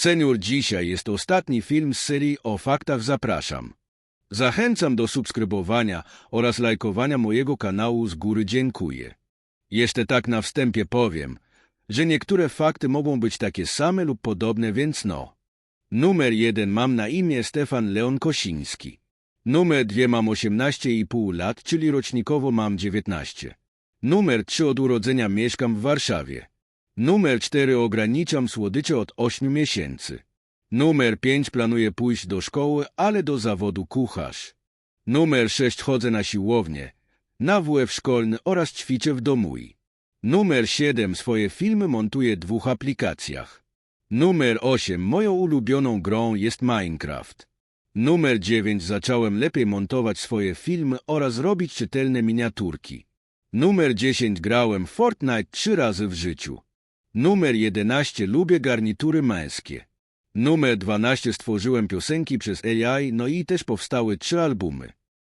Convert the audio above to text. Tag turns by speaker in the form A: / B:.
A: Senior dzisiaj jest ostatni film z serii o faktach zapraszam. Zachęcam do subskrybowania oraz lajkowania mojego kanału z góry dziękuję. Jeszcze tak na wstępie powiem, że niektóre fakty mogą być takie same lub podobne, więc no. Numer jeden mam na imię Stefan Leon Kosiński. Numer dwie mam 18,5 lat, czyli rocznikowo mam 19. Numer trzy od urodzenia mieszkam w Warszawie. Numer cztery ograniczam słodycze od 8 miesięcy. Numer pięć planuję pójść do szkoły, ale do zawodu kucharz. Numer sześć chodzę na siłownię, na WF szkolny oraz ćwiczę w domu. Numer 7 swoje filmy montuję w dwóch aplikacjach. Numer 8 moją ulubioną grą jest Minecraft. Numer 9 zacząłem lepiej montować swoje filmy oraz robić czytelne miniaturki. Numer 10 grałem Fortnite trzy razy w życiu. Numer 11 lubię garnitury męskie. Numer 12 stworzyłem piosenki przez AI, no i też powstały trzy albumy.